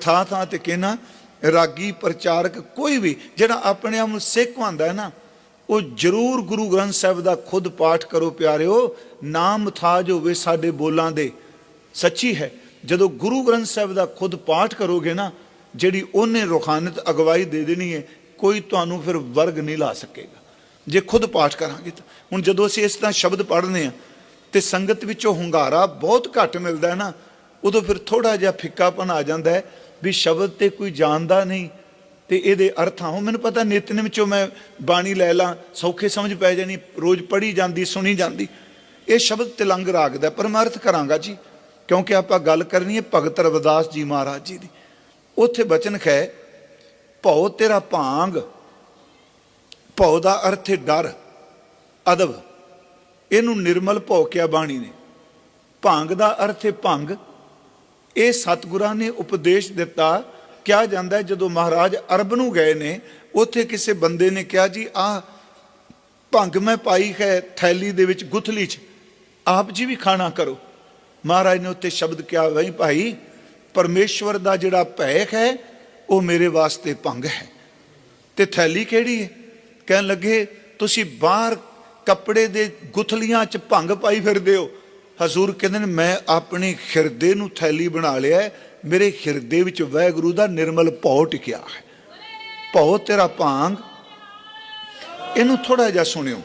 ਥਾਂ ਥਾਂ ਤੇ ਕਹਿਣਾ ਰਾਗੀ ਪ੍ਰਚਾਰਕ ਕੋਈ ਵੀ ਜਿਹੜਾ ਆਪਣੇ ਆਪ ਨੂੰ ਸਿੱਖ ਮੰਨਦਾ ਹੈ ਨਾ, ਉਹ ਜ਼ਰੂਰ ਗੁਰੂ ਗ੍ਰੰਥ ਸਾਹਿਬ ਦਾ ਖੁਦ ਪਾਠ ਕਰੋ ਪਿਆਰਿਓ, ਨਾਮ ਥਾਜ ਹੋਵੇ ਸਾਡੇ ਬੋਲਾਂ ਦੇ। ਸੱਚੀ ਹੈ, ਜਦੋਂ ਗੁਰੂ ਗ੍ਰੰਥ ਸਾਹਿਬ ਦਾ ਖੁਦ ਪਾਠ ਕਰੋਗੇ ਨਾ, ਜਿਹੜੀ ਉਹਨੇ ਰੁਖਾਨਤ ਅਗਵਾਈ ਦੇ ਦੇਣੀ ਹੈ, ਕੋਈ ਤੁਹਾਨੂੰ ਫਿਰ ਵਰਗ ਨਹੀਂ ਲਾ ਸਕੇਗਾ। ਜੇ ਖੁਦ ਪਾਠ ਕਰਾਂਗੇ ਤਾਂ। ਹੁਣ ਜਦੋਂ ਅਸੀਂ ਇਸ ਤਰ੍ਹਾਂ ਸ਼ਬਦ ਪੜ੍ਹਨੇ ਆ ਤੇ ਸੰਗਤ ਵਿੱਚੋਂ ਹੁੰਗਾਰਾ ਬਹੁਤ ਘੱਟ ਮਿਲਦਾ ਹੈ ਨਾ, ਉਦੋਂ ਫਿਰ ਥੋੜਾ ਜਿਹਾ ਫਿੱਕਾਪਨ ਆ ਜਾਂਦਾ ਹੈ ਵੀ ਸ਼ਬਦ ਤੇ ਕੋਈ ਜਾਣਦਾ ਨਹੀਂ ਤੇ ਇਹਦੇ ਅਰਥਾਂ। ਹੁਣ ਮੈਨੂੰ ਪਤਾ ਨਿਤਨੇਮ ਵਿੱਚੋਂ ਮੈਂ ਬਾਣੀ ਲੈ ਲਾਂ, ਸੌਖੇ ਸਮਝ ਪੈ ਜਾਣੀ, ਰੋਜ਼ ਪੜ੍ਹੀ ਜਾਂਦੀ, ਸੁਣੀ ਜਾਂਦੀ। ਇਹ ਸ਼ਬਦ ਤਿਲੰਗ ਰਾਗ ਦਾ ਪਰ ਮੈਂ ਅਰਥ ਕਰਾਂਗਾ ਜੀ, ਕਿਉਂਕਿ ਆਪਾਂ ਗੱਲ ਕਰਨੀ ਹੈ ਭਗਤ ਰਵਿਦਾਸ ਜੀ ਮਹਾਰਾਜ ਜੀ ਦੀ। ਉੱਥੇ ਬਚਨ ਹੈ ਭਉ ਤੇਰਾ ਭਾਂਗ, ਭਉ ਦਾ ਅਰਥ ਹੈ ਡਰ, ਅਦਬ। ਇਹਨੂੰ ਨਿਰਮਲ ਭੋਕਿਆ ਬਾਣੀ ਨੇ। ਭੰਗ ਦਾ ਅਰਥ ਹੈ ਭੰਗ ਇਹ ਸਤਿਗੁਰਾਂ ਨੇ ਉਪਦੇਸ਼ ਦਿੱਤਾ, ਕਿਹਾ ਜਾਂਦਾ ਜਦੋਂ ਮਹਾਰਾਜ ਅਰਬ ਨੂੰ ਗਏ ਨੇ, ਉੱਥੇ ਕਿਸੇ ਬੰਦੇ ਨੇ ਕਿਹਾ, ਜੀ ਆ ਭੰਗ ਮੈਂ ਪਾਈ ਹੈ ਥੈਲੀ ਦੇ ਵਿੱਚ ਗੁਥਲੀ 'ਚ, ਆਪ ਜੀ ਵੀ ਖਾਣਾ ਕਰੋ। ਮਹਾਰਾਜ ਨੇ ਉੱਥੇ ਸ਼ਬਦ ਕਿਹਾ, ਵਈ ਭਾਈ, ਪਰਮੇਸ਼ਵਰ ਦਾ ਜਿਹੜਾ ਭੈਖ ਹੈ, ਉਹ ਮੇਰੇ ਵਾਸਤੇ ਭੰਗ ਹੈ। ਤੇ ਥੈਲੀ ਕਿਹੜੀ ਹੈ? ਕਹਿਣ ਲੱਗੇ, ਤੁਸੀਂ ਬਾਹਰ ਕੱਪੜੇ ਦੇ ਗੁਥਲੀਆਂ 'ਚ ਭੰਗ ਪਾਈ ਫਿਰਦੇ ਹੋ। ਹਜ਼ੂਰ ਕਹਿੰਦੇ ਨੇ, ਮੈਂ ਆਪਣੇ ਹਿਰਦੇ ਨੂੰ ਥੈਲੀ ਬਣਾ ਲਿਆ ਮੇਰੇ ਹਿਰਦੇ ਵਿੱਚ ਵਾਹਿਗੁਰੂ ਦਾ ਨਿਰਮਲ ਭਉ ਟਿਕਿਆ ਹੈ। ਭਉ ਤੇਰਾ ਭਾਂਗ। ਇਹਨੂੰ ਥੋੜਾ ਜਿਹਾ ਸੁਣਿਓ।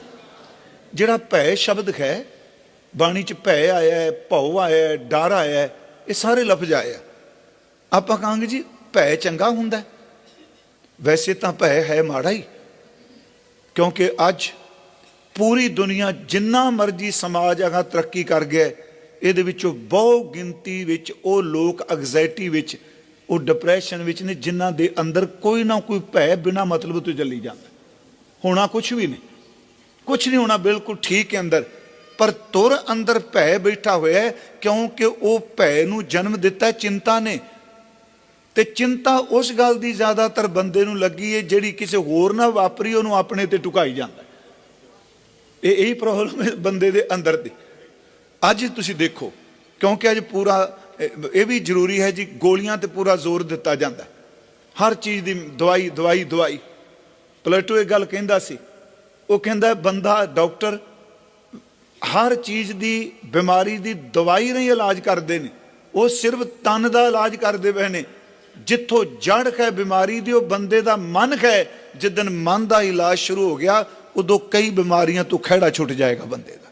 ਜਿਹੜਾ ਭੈ ਸ਼ਬਦ ਹੈ, ਬਾਣੀ 'ਚ ਭੈ ਆਇਆ ਹੈ, ਭਉ ਆਇਆ ਹੈ, ਡਰ ਆਇਆ ਹੈ, ਇਹ ਸਾਰੇ ਲਫ਼ਜ਼ ਆਇਆ ਆਪਾਂ ਕਹਾਂਗੇ ਜੀ, ਭੈ ਚੰਗਾ ਹੁੰਦਾ ਵੈਸੇ ਤਾਂ ਭੈ ਹੈ ਮਾੜਾ ਹੀ, ਕਿਉਂਕਿ ਅੱਜ ਪੂਰੀ ਦੁਨੀਆ ਜਿੰਨਾ ਮਰਜ਼ੀ ਸਮਾਜ ਅਗਾ ਤਰੱਕੀ ਕਰ ਗਿਆ, ਇਹਦੇ ਵਿੱਚੋਂ ਬਹੁ ਗਿਣਤੀ ਵਿੱਚ ਉਹ ਲੋਕ ਐਗਜ਼ਾਇਟੀ ਵਿੱਚ, ਉਹ ਡਿਪਰੈਸ਼ਨ ਵਿੱਚ ਨੇ, ਜਿਨ੍ਹਾਂ ਦੇ ਅੰਦਰ ਕੋਈ ਨਾ ਕੋਈ ਭੈ ਬਿਨਾ ਮਤਲਬ ਤੋਂ ਚੱਲੀ ਜਾਂਦਾ। ਹੋਣਾ ਕੁਝ ਵੀ ਨਹੀਂ। ਕੁਝ ਨਹੀਂ ਹੋਣਾ, ਬਿਲਕੁਲ ਠੀਕ ਹੈ ਅੰਦਰ। ਪਰ ਤੁਰ ਅੰਦਰ ਭੈ ਬੈਠਾ ਹੋਇਆ ਕਿਉਂਕਿ ਉਹ ਭੈ ਨੂੰ ਜਨਮ ਦਿੱਤਾ ਚਿੰਤਾ ਨੇ। ਤੇ ਚਿੰਤਾ ਉਸ ਗੱਲ ਦੀ ਜ਼ਿਆਦਾਤਰ ਬੰਦੇ ਨੂੰ ਲੱਗੀ ਹੈ, ਜਿਹੜੀ ਕਿਸੇ ਹੋਰ ਨਾਲ ਵਾਪਰੀ, ਉਹਨੂੰ ਆਪਣੇ ਤੇ ਟੁਕਾਈ ਜਾਂਦਾ। ਇਹ ਇਹੀ ਪ੍ਰੋਬਲਮ ਹੈ ਬੰਦੇ ਦੇ ਅੰਦਰ ਦੀ। ਅੱਜ ਤੁਸੀਂ ਦੇਖੋ, ਕਿਉਂਕਿ ਅੱਜ ਪੂਰਾ, ਇਹ ਵੀ ਜ਼ਰੂਰੀ ਹੈ ਜੀ, ਗੋਲੀਆਂ ਤੇ ਪੂਰਾ ਜ਼ੋਰ ਦਿੱਤਾ ਜਾਂਦਾ। ਹਰ ਚੀਜ਼ ਦੀ ਦਵਾਈ ਦਵਾਈ ਦਵਾਈ। ਪਲੇਟੋ ਇਹ ਗੱਲ ਕਹਿੰਦਾ ਸੀ। ਉਹ ਕਹਿੰਦਾ ਬੰਦਾ, ਡਾਕਟਰ ਹਰ ਚੀਜ਼ ਦੀ ਬਿਮਾਰੀ ਦੀ ਦਵਾਈ ਨਹੀਂ ਇਲਾਜ ਕਰਦੇ ਨੇ। ਉਹ ਸਿਰਫ ਤਨ ਦਾ ਇਲਾਜ ਕਰਦੇ ਪਏ ਨੇ। ਜਿੱਥੋਂ ਜੜ ਹੈ ਬਿਮਾਰੀ ਦੀ, ਉਹ ਬੰਦੇ ਦਾ ਮਨ ਹੈ ਜਿੱਦਨ ਮਨ ਦਾ ਇਲਾਜ ਸ਼ੁਰੂ ਹੋ ਗਿਆ ਉਦੋਂ ਕਈ ਬਿਮਾਰੀਆਂ ਤੋਂ ਖਹਿੜਾ ਛੁੱਟ ਜਾਏਗਾ ਬੰਦੇ ਦਾ।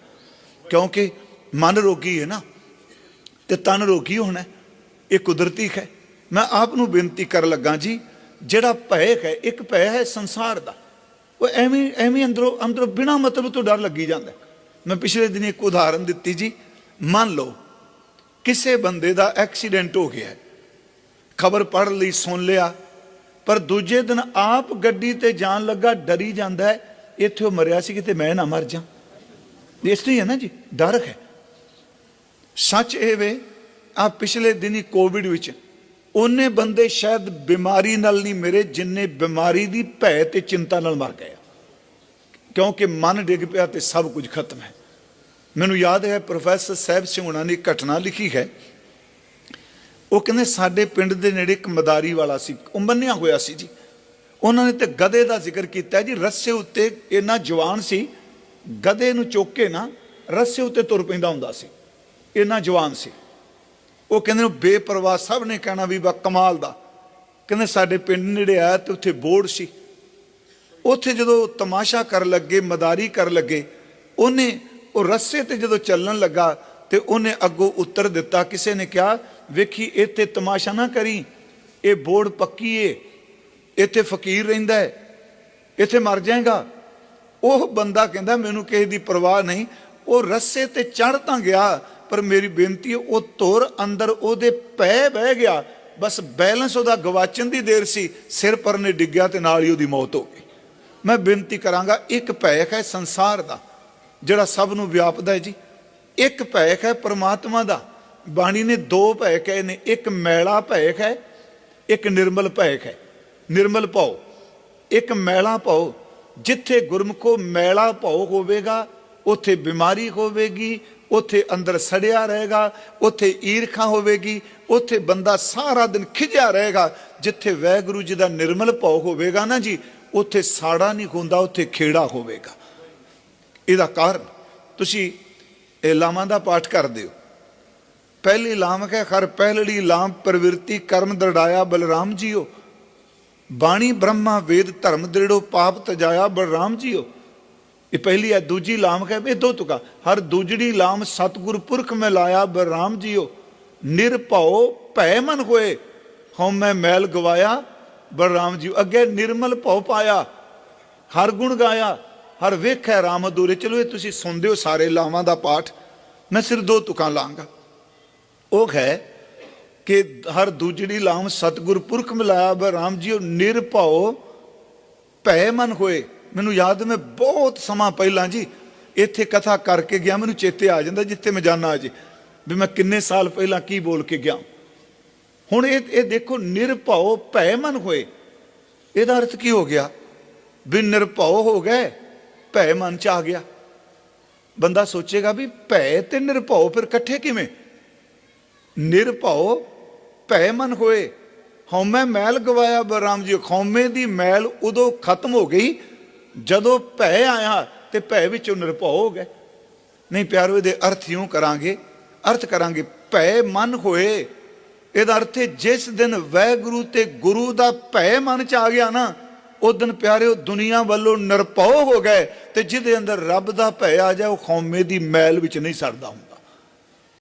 ਕਿਉਂਕਿ ਮਨ ਰੋਗੀ ਹੈ ਨਾ, ਤੇ ਤਨ ਰੋਗੀ ਹੋਣਾ, ਇਹ ਕੁਦਰਤੀ ਹੈ ਮੈਂ ਆਪ ਨੂੰ ਬੇਨਤੀ ਕਰ ਲੱਗਾ ਜੀ, ਜਿਹੜਾ ਭੈ ਹੈ ਇੱਕ ਭੈ ਹੈ ਸੰਸਾਰ ਦਾ। ਉਹ ਐਵੇਂ ਐਵੇਂ ਅੰਦਰੋਂ ਅੰਦਰੋਂ ਬਿਨਾ ਮਤਲਬ ਤੋਂ ਡਰ ਲੱਗੀ ਜਾਂਦਾ। ਮੈਂ ਪਿਛਲੇ ਦਿਨ ਇੱਕ ਉਦਾਹਰਨ ਦਿੱਤੀ ਜੀ, ਮੰਨ ਲਓ, ਕਿਸੇ ਬੰਦੇ ਦਾ ਐਕਸੀਡੈਂਟ ਹੋ ਗਿਆ ਖਬਰ ਪੜ੍ਹ ਲਈ, ਸੁਣ ਲਿਆ, ਪਰ ਦੂਜੇ ਦਿਨ ਆਪ ਗੱਡੀ ਤੇ ਜਾਣ ਲੱਗਾ, ਡਰੀ ਜਾਂਦਾ ਹੈ ਇੱਥੇ ਉਹ ਮਰਿਆ ਸੀ ਕਿਤੇ ਮੈਂ ਨਾ ਮਰ ਜਾ। ਇਸ ਲਈ ਹੈ ਨਾ ਜੀ, ਡਰ ਹੈ। ਸੱਚ ਇਹ ਵੇ ਆ ਪਿਛਲੇ ਦਿਨੀ ਕੋਵਿਡ ਵਿੱਚ ਉਹਨੇ ਬੰਦੇ ਸ਼ਾਇਦ ਬਿਮਾਰੀ ਨਾਲ ਨਹੀਂ ਮੇਰੇ, ਜਿੰਨੇ ਬਿਮਾਰੀ ਦੀ ਭੈ ਤੇ ਚਿੰਤਾ ਨਾਲ ਮਰ ਗਏ ਕਿਉਂਕਿ ਮਨ ਡਿੱਗ ਪਿਆ ਤੇ ਸਭ ਕੁਝ ਖਤਮ ਹੈ। ਮੈਨੂੰ ਯਾਦ ਹੈ, ਪ੍ਰੋਫੈਸਰ ਸਾਹਿਬ ਸਿੰਘ ਹੁਣਾਂ ਨੇ ਘਟਨਾ ਲਿਖੀ ਹੈ। ਉਹ ਕਹਿੰਦੇ ਸਾਡੇ ਪਿੰਡ ਦੇ ਨੇੜੇ ਇੱਕ ਮਦਾਰੀ ਵਾਲਾ ਸੀ, ਉਹ ਮੰਨਿਆ ਹੋਇਆ ਸੀ ਜੀ। ਉਹਨਾਂ ਨੇ ਤੇ ਗਧੇ ਦਾ ਜ਼ਿਕਰ ਕੀਤਾ ਜੀ, ਰੱਸੇ ਉੱਤੇ ਇੰਨਾ ਜਵਾਨ ਸੀ, ਗਧੇ ਨੂੰ ਚੁੱਕ ਕੇ ਨਾ ਰੱਸੇ ਉੱਤੇ ਤੁਰ ਪੈਂਦਾ ਹੁੰਦਾ ਸੀ, ਇੰਨਾ ਜਵਾਨ ਸੀ। ਉਹ ਕਹਿੰਦੇ ਨੂੰ, ਬੇਪਰਵਾਹ ਸਭ ਨੇ ਕਹਿਣਾ ਵੀ ਬਾ ਕਮਾਲ ਦਾ। ਕਹਿੰਦੇ ਸਾਡੇ ਪਿੰਡ ਨੇੜੇ ਆਇਆ ਤੇ ਉੱਥੇ ਬੋਰਡ ਸੀ। ਉੱਥੇ ਜਦੋਂ ਤਮਾਸ਼ਾ ਕਰਨ ਲੱਗੇ, ਮਦਾਰੀ ਕਰਨ ਲੱਗੇ, ਉਹਨੇ ਉਹ ਰੱਸੇ ਤੇ ਜਦੋਂ ਚੱਲਣ ਲੱਗਾ ਤੇ ਉਹਨੇ ਅੱਗੋਂ ਉੱਤਰ ਦਿੱਤਾ। ਕਿਸੇ ਨੇ ਕਿਹਾ, ਵੇਖੀ ਇੱਥੇ ਤਮਾਸ਼ਾ ਨਾ ਕਰੀ, ਇਹ ਬੋਰਡ ਪੱਕੀ ਏ ਇੱਥੇ ਫਕੀਰ ਰਹਿੰਦਾ ਹੈ, ਇੱਥੇ ਮਰ ਜਾਏਗਾ। ਉਹ ਬੰਦਾ ਕਹਿੰਦਾ, ਮੈਨੂੰ ਕਿਸੇ ਦੀ ਪਰਵਾਹ ਨਹੀਂ। ਉਹ ਰੱਸੇ ਤੇ ਚੜ ਤਾਂ ਗਿਆ, ਪਰ ਮੇਰੀ ਬੇਨਤੀ ਉਹ ਤੁਰ ਅੰਦਰ, ਉਹਦੇ ਪੈ ਬਹਿ ਗਿਆ। ਬਸ ਬੈਲੈਂਸ ਉਹਦਾ ਗਵਾਚਣ ਦੀ ਦੇਰ ਸੀ, ਸਿਰ ਪਰ ਨੇ ਡਿੱਗਿਆ ਤੇ ਨਾਲ ਹੀ ਉਹਦੀ ਮੌਤ ਹੋ ਗਈ। ਮੈਂ ਬੇਨਤੀ ਕਰਾਂਗਾ, ਇੱਕ ਭੈਖ ਹੈ ਸੰਸਾਰ ਦਾ, ਜਿਹੜਾ ਸਭ ਨੂੰ ਵਿਆਪਦਾ ਹੈ ਜੀ। ਇੱਕ ਭੈਖ ਹੈ ਪ੍ਰਮਾਤਮਾ ਦਾ। ਬਾਣੀ ਨੇ ਦੋ ਭੈਖ ਹੈ ਨੇ, ਇੱਕ ਮੈਲਾ ਭੈਖ ਹੈ, ਇੱਕ ਨਿਰਮਲ ਭੈਖ ਹੈ। ਨਿਰਮਲ ਭਉ ਇੱਕ ਮੈਲਾ ਭਉ ਜਿੱਥੇ ਗੁਰਮੁਖੋ ਮੈਲਾ ਭਉ ਹੋਵੇਗਾ, ਉੱਥੇ ਬਿਮਾਰੀ ਹੋਵੇਗੀ, ਉੱਥੇ ਅੰਦਰ ਸੜਿਆ ਰਹੇਗਾ, ਉੱਥੇ ਈਰਖਾ ਹੋਵੇਗੀ, ਉੱਥੇ ਬੰਦਾ ਸਾਰਾ ਦਿਨ ਖਿਜਿਆ ਰਹੇਗਾ, ਜਿੱਥੇ ਵੈਗੁਰੂ ਜੀ ਦਾ ਨਿਰਮਲ ਭਾਵ ਹੋਵੇਗਾ ਨਾ ਜੀ, ਉੱਥੇ ਸਾੜਾ ਨਹੀਂ ਹੁੰਦਾ, ਉੱਥੇ ਖੇੜਾ ਹੋਵੇਗਾ। ਇਹਦਾ ਕਾਰਨ ਤੁਸੀਂ ਇਹ ਲਾਵਾਂ ਦਾ ਪਾਠ ਕਰਦੇ ਹੋ। ਪਹਿਲੀ ਲਾਮ ਹੈ, ਖਰ ਪਹਿਲੜੀ ਲਾਮ ਪ੍ਰਵਿਰਤੀ ਕਰਮ ਦਰੜਾਇਆ ਬਲਰਾਮ ਜੀਓ। ਬਾਣੀ ਬ੍ਰਹਮਾ ਵੇਦ ਧਰਮ ਦ੍ਰਿੜੋ ਪਾਪ ਤਜਾਇਆ ਬਲਰਾਮ ਜੀਓ। ਇਹ ਪਹਿਲੀ ਹੈ, ਦੂਜੀ ਲਾਮ ਹੈ, ਇਹ ਦੋ ਤੁਕਾ। ਹਰ ਦੂਜੜੀ ਲਾਮ ਸਤਿਗੁਰ ਪੁਰਖ ਮੈਂ ਲਾਇਆ ਬਲਰਾਮ ਜੀਓ। ਨਿਰਭਉ ਭੈ ਮਨ ਹੋਏ, ਹਉ ਮੈਂ ਮੈਲ ਗਵਾਇਆ ਬਲਰਾਮ ਜੀਓ। ਅੱਗੇ ਨਿਰਮਲ ਭਉ ਪਾਇਆ, ਹਰ ਗੁਣ ਗਾਇਆ, ਹਰ ਵੇਖੈ ਰਾਮ ਅਧੂਰੇ। ਚਲੋ ਇਹ ਤੁਸੀਂ ਸੁਣਦੇ ਹੋ ਸਾਰੇ ਲਾਵਾਂ ਦਾ ਪਾਠ। ਮੈਂ ਸਿਰ ਦੋ ਤੁਕਾਂ ਲਾਂਗਾ। ਉਹ ਹੈ ਕਿ ਹਰ ਦੂਜੜੀ ਲਾਮ ਸਤਿਗੁਰ ਪੁਰਖ ਮਿਲਾਇਆ ਬਾ ਰਾਮ ਜੀਓ ਨਿਰਭਉ ਭੈ ਮਨ ਹੋਏ। ਮੈਨੂੰ ਯਾਦ ਮੈਂ ਬਹੁਤ ਸਮਾਂ ਪਹਿਲਾਂ ਜੀ ਇੱਥੇ ਕਥਾ ਕਰਕੇ ਗਿਆ, ਮੈਨੂੰ ਚੇਤੇ ਆ ਜਾਂਦਾ ਜਿੱਥੇ ਮੈਂ ਜਾਣਾ ਜੀ, ਵੀ ਮੈਂ ਕਿੰਨੇ ਸਾਲ ਪਹਿਲਾਂ ਕੀ ਬੋਲ ਕੇ ਗਿਆ। ਹੁਣ ਇਹ ਇਹ ਦੇਖੋ, ਨਿਰਭਉ ਭੈ ਮਨ ਹੋਏ। ਇਹਦਾ ਅਰਥ ਕੀ ਹੋ ਗਿਆ? ਵੀ ਨਿਰਭਉ ਹੋ ਗਏ ਭੈ ਮਨ ਚ ਆ ਗਿਆ। ਬੰਦਾ ਸੋਚੇਗਾ ਵੀ ਭੈ ਤੇ ਨਿਰਭਉ ਫਿਰ ਇਕੱਠੇ ਕਿਵੇਂ? ਨਿਰਭਉ ਭੈ ਮਨ ਹੋਏ। ਹਉਮੈ ਮੈਲ ਗਵਾਇਆ ਬਰਾਮ ਜੀ ਖੌਮੇ ਦੀ ਮੈਲ ਉਦੋਂ ਖਤਮ ਹੋ ਗਈ ਜਦੋਂ ਭੈ ਆਇਆ ਤੇ ਭੈ ਵਿੱਚੋਂ ਨਿਰਭਉ ਹੋ ਗਏ ਨਹੀਂ ਪਿਆਰੋ, ਇਹਦੇ ਅਰਥ ਇਉਂ ਕਰਾਂਗੇ, ਅਰਥ ਕਰਾਂਗੇ, ਭੈ ਮਨ ਹੋਏ। ਇਹਦਾ ਅਰਥ ਹੈ, ਜਿਸ ਦਿਨ ਵੈਗੁਰੂ ਤੇ ਗੁਰੂ ਦਾ ਭੈ ਮਨ ਚ ਆ ਗਿਆ ਨਾ ਉਹ ਦਿਨ ਪਿਆਰਿਓ, ਦੁਨੀਆ ਵੱਲੋਂ ਨਿਰਭਉ ਹੋ ਗਏ ਤੇ ਜਿਹਦੇ ਅੰਦਰ ਰੱਬ ਦਾ ਭੈ ਆ ਜਾਏ ਉਹ ਖੌਮੇ ਦੀ ਮੈਲ ਵਿੱਚ ਨਹੀਂ ਸੜਦਾ ਹੁੰਦਾ।